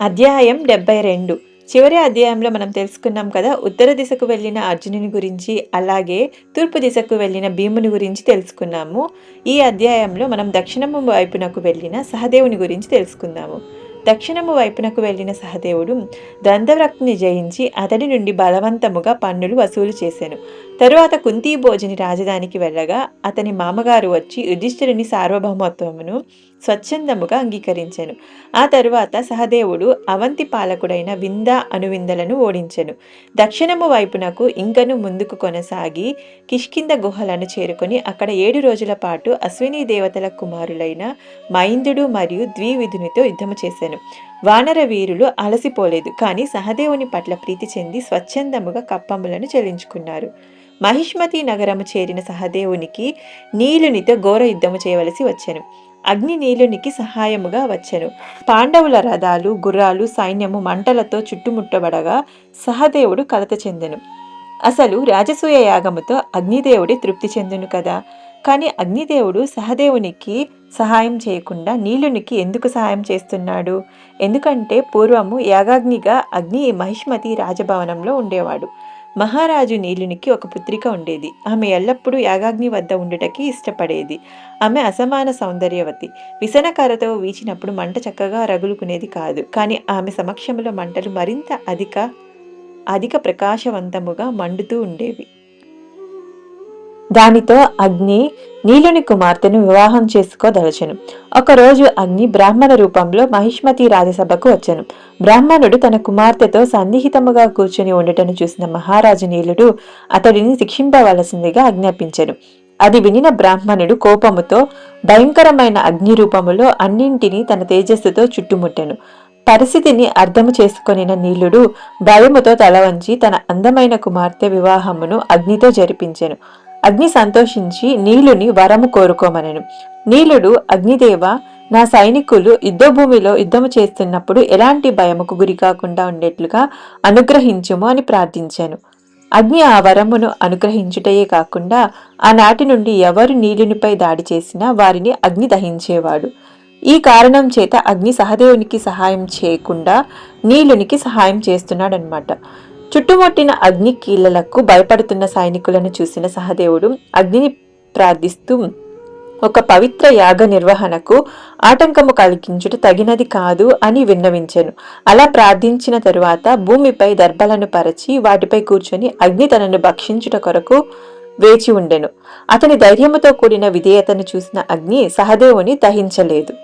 అధ్యాయం డెబ్బై రెండు. చివరి అధ్యాయంలో మనం తెలుసుకున్నాం కదా ఉత్తర దిశకు వెళ్ళిన అర్జునుని గురించి అలాగే తూర్పు దిశకు వెళ్ళిన భీముని గురించి తెలుసుకున్నాము. ఈ అధ్యాయంలో మనం దక్షిణము వైపునకు వెళ్ళిన సహదేవుని గురించి తెలుసుకుందాము. దక్షిణము వైపునకు వెళ్ళిన సహదేవుడు దంతవ్రక్తిని జయించి అతడి నుండి బలవంతముగా పన్నులు వసూలు చేశాను తరువాత కుంతీ భోజని రాజధానికి వెళ్ళగా అతని మామగారు వచ్చి యుధిష్ఠిరుని సార్వభౌమత్వమును స్వచ్ఛందముగా అంగీకరించెను. ఆ తరువాత సహదేవుడు అవంతి పాలకుడైన వింద అనువిందలను ఓడించెను. దక్షిణము వైపునకు ఇంకను ముందుకు కొనసాగి కిష్కింద గుహలను చేరుకొని అక్కడ ఏడు రోజుల పాటు అశ్విని దేవతల కుమారులైన మైందుడు మరియు ద్వివిధునితో యుద్ధము చేశాను వానర వీరులు అలసిపోలేదు కానీ సహదేవుని పట్ల ప్రీతి చెంది స్వచ్ఛందముగా కప్పములను చెల్లించుకున్నారు. మహిష్మతి నగరము చేరిన సహదేవునికి నీలునితో ఘోర యుద్ధము చేయవలసి వచ్చెను. అగ్ని నీలునికి సహాయముగా వచ్చెను. పాండవుల రథాలు గుర్రాలు సైన్యము మంటలతో చుట్టుముట్టబడగా సహదేవుడు కలత చెందెను. అసలు రాజసూయ యాగముతో అగ్నిదేవుడి తృప్తి చెందును కదా. కానీ అగ్నిదేవుడు సహదేవునికి సహాయం చేయకుండా నీలునికి ఎందుకు సహాయం చేస్తున్నాడు? ఎందుకంటే పూర్వము యాగాగ్నిగా అగ్ని మహిష్మతి రాజభవనంలో ఉండేవాడు. మహారాజు నీలునికి ఒక పుత్రిక ఉండేది. ఆమె ఎల్లప్పుడూ యాగాగ్ని వద్ద ఉండుటకి ఇష్టపడేది. ఆమె అసమాన సౌందర్యవతి. విసనకరతో వీచినప్పుడు మంట చక్కగా రగులుకునేది కాదు. కానీ ఆమె సమక్షంలో మంటలు మరింత అధిక అధిక ప్రకాశవంతముగా మండుతూ ఉండేవి. దానితో అగ్ని నీలుని కుమార్తెను వివాహం చేసుకోదలచెను. ఒకరోజు అగ్ని బ్రాహ్మణ రూపంలో మహిష్మతి రాజసభకు వచ్చెను. బ్రాహ్మణుడు తన కుమార్తెతో సన్నిహితముగా కూర్చుని ఉండటను చూసిన మహారాజు నీలుడు అతడిని శిక్షింపవలసిందిగా ఆజ్ఞాపించెను. అది వినిన బ్రాహ్మణుడు కోపముతో భయంకరమైన అగ్ని రూపములో అన్నింటినీ తన తేజస్సుతో చుట్టుముట్టెను. పరిస్థితిని అర్థము చేసుకొనిన నీలుడు భయముతో తల వంచి తన అందమైన కుమార్తె వివాహమును అగ్నితో జరిపించెను. అగ్ని సంతోషించి నీలుని వరము కోరుకోమనెను. నీలుడు అగ్నిదేవ నా సైనికులు యుద్ధభూమిలో యుద్ధము చేస్తున్నప్పుడు ఎలాంటి భయముకు గురి కాకుండా ఉండేట్లుగా అనుగ్రహించుము అని ప్రార్థించాను. అగ్ని ఆ వరమును అనుగ్రహించుటయే కాకుండా ఆనాటి నుండి ఎవరు నీలునిపై దాడి చేసినా వారిని అగ్ని దహించేవాడు. ఈ కారణం చేత అగ్ని సహదేవునికి సహాయం చేయకుండా నీలునికి సహాయం చేస్తున్నాడనమాట. చుట్టుముట్టిన అగ్ని కీళ్ళకు భయపడుతున్న సైనికులను చూసిన సహదేవుడు అగ్నిని ప్రార్థిస్తూ ఒక పవిత్ర యాగ నిర్వహణకు ఆటంకము కలిగించుట తగినది కాదు అని విన్నవించెను. అలా ప్రార్థించిన తరువాత భూమిపై దర్భలను పరచి వాటిపై కూర్చొని అగ్ని తనను భక్షించుట కొరకు వేచి ఉండెను. అతని ధైర్యముతో కూడిన విధేయతను చూసిన అగ్ని సహదేవుని దహించలేదు.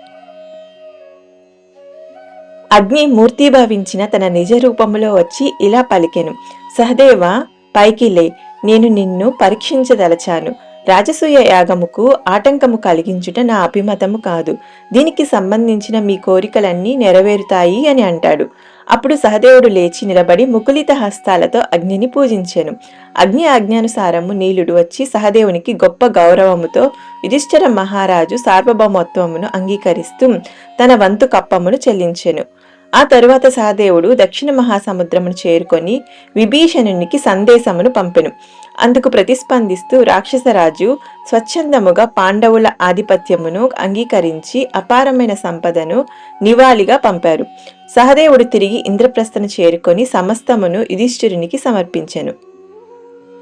అగ్ని మూర్తిభవించిన తన నిజ రూపములో వచ్చి ఇలా పలికెను. సహదేవ పైకి లే నేను నిన్ను పరీక్షించదలచాను. రాజసూయ యాగముకు ఆటంకము కలిగించుట నా అభిమతము కాదు. దీనికి సంబంధించిన మీ కోరికలన్నీ నెరవేరుతాయి అని అంటాడు. అప్పుడు సహదేవుడు లేచి నిలబడి ముకులిత హస్తాలతో అగ్నిని పూజించెను. అగ్ని ఆజ్ఞానుసారము నీలుడు వచ్చి సహదేవునికి గొప్ప గౌరవముతో యుధిష్ఠర మహారాజు సార్వభౌమత్వమును అంగీకరిస్తూ తన వంతు కప్పమును చెల్లించెను. ఆ తరువాత సహదేవుడు దక్షిణ మహాసముద్రమును చేరుకొని విభీషణునికి సందేశమును పంపెను. అందుకు ప్రతిస్పందిస్తూ రాక్షసరాజు స్వచ్ఛందముగా పాండవుల ఆధిపత్యమును అంగీకరించి అపారమైన సంపదను నివాళిగా పంపారు. సహదేవుడు తిరిగి ఇంద్రప్రస్థను చేరుకొని సమస్తమును యుధిష్ఠిరునికి సమర్పించెను.